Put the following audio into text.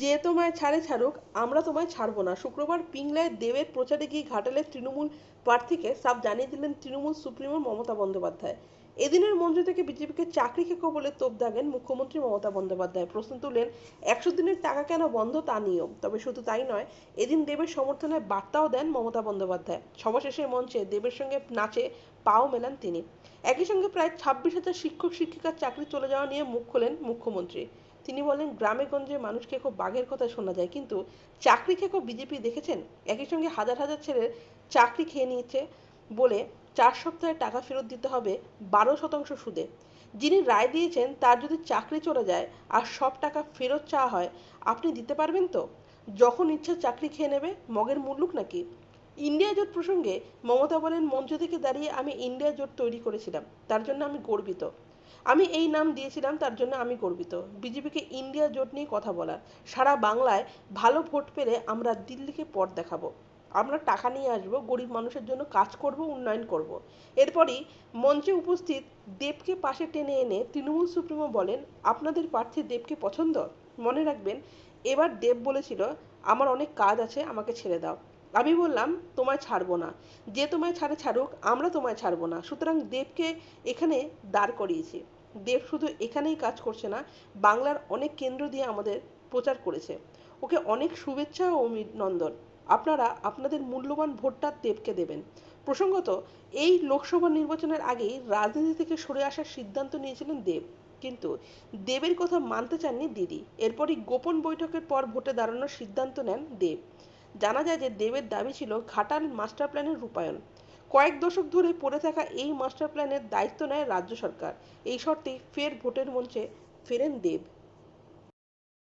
যে তোমায় ছাড়ে ছাড়ুক, আমরা তোমায় ছাড়বো না। শুক্রবার পিংলায় দেবের প্রচারে গিয়ে ঘাটালের তৃণমূল প্রার্থীকে সাফ জানিয়ে দিলেন তৃণমূল সুপ্রিমো মমতা বন্দ্যোপাধ্যায়। এদিনের মঞ্চ থেকে বিজেপিকে চাকরি খেকো বলে তোপ দাগেন মুখ্যমন্ত্রী মমতা বন্দ্যোপাধ্যায়। প্রশ্ন তুলেন একশো দিনের টাকা কেন বন্ধ তা নিয়েও? তবে শুধু তাই নয়, এদিন দেবের সমর্থনে বার্তাও দেন মমতা বন্দ্যোপাধ্যায়। সভা শেষে মঞ্চে দেবের সঙ্গে নাচে পাও মেলান তিনি। একই সঙ্গে প্রায় ছাব্বিশ হাজার শিক্ষক শিক্ষিকার চাকরি চলে যাওয়া নিয়ে মুখ খোলেন মুখ্যমন্ত্রী। তিনি বলেন, গ্রামে গঞ্জে মানুষকে খুব বাঘের কথা শোনা যায়, কিন্তু চাকরি খেকো বিজেপি দেখেছেন? একই সঙ্গে হাজার হাজার ছেলের চাকরি খেয়ে নিয়েছে বলে চার সপ্তাহে টাকা ফেরত দিতে হবে বারো শতাংশ সুদে। যিনি রায় দিয়েছেন, তার যদি চাকরি চলে যায় আর সব টাকা ফেরত চাওয়া হয়, আপনি দিতে পারবেন তো? যখন ইচ্ছা চাকরি খেয়ে নেবে, মগের মুল্লুক নাকি? ইন্ডিয়া জোট প্রসঙ্গে মমতা বলেন, মঞ্চ থেকে দাঁড়িয়ে আমি ইন্ডিয়া জোট তৈরি করেছিলাম, তার জন্য আমি গর্বিত। আমি এই নাম দিয়েছিলাম, তার জন্য আমি গর্বিত। বিজেপিকে ইন্ডিয়া জোট নিয়ে কথা বলার। সারা বাংলায় ভালো ভোট পেলে আমরা দিল্লিকে পথ দেখাবো। আমরা টাকা নিয়ে আসব, গরিব মানুষের জন্য কাজ করব, উন্নয়ন করব। এরপরই মঞ্চে উপস্থিত দেবকে পাশে টেনে এনে তৃণমূল সুপ্রিমো বলেন, আপনাদের প্রার্থী দেবকে পছন্দ? মনে রাখবেন, এবার দেব বলেছিল, আমার অনেক কাজ আছে, আমাকে ছেড়ে দাও। আমি বললাম, তোমায় ছাড়বো না। যে তোমায় ছাড়ে ছাড়ুক, আমরা তোমায় ছাড়বো না। সুতরাং দেবকে এখানে দাঁড় করিয়েছি। দেব শুধু এখানেই কাজ করছে না, বাংলার অনেক কেন্দ্র দিয়ে আমাদের প্রচার করেছে। ওকে অনেক শুভেচ্ছা ও অভিনন্দন। আপনারা আপনাদের মূল্যবান ভোটটা দেবকে দেবেন। প্রসঙ্গত, এই লোকসভা নির্বাচনের আগেই রাজনীতি থেকে সরে আসার সিদ্ধান্ত নিয়েছিলেন দেব। কিন্তু দেবের কথা মানতে চাননি দিদি। এরপরই গোপন বৈঠকের পর ভোটে দাঁড়ানোর সিদ্ধান্ত নেন দেব। জানা যায় যে দেবের দাবি ছিল ঘাটাল মাস্টার প্ল্যানের রূপায়ণ। কয়েক দশক ধরে পড়ে থাকা এই মাস্টার প্ল্যানের দায়িত্ব নেয় রাজ্য সরকার। এই শর্তে ফের ভোটের মঞ্চে ফেরেন দেব।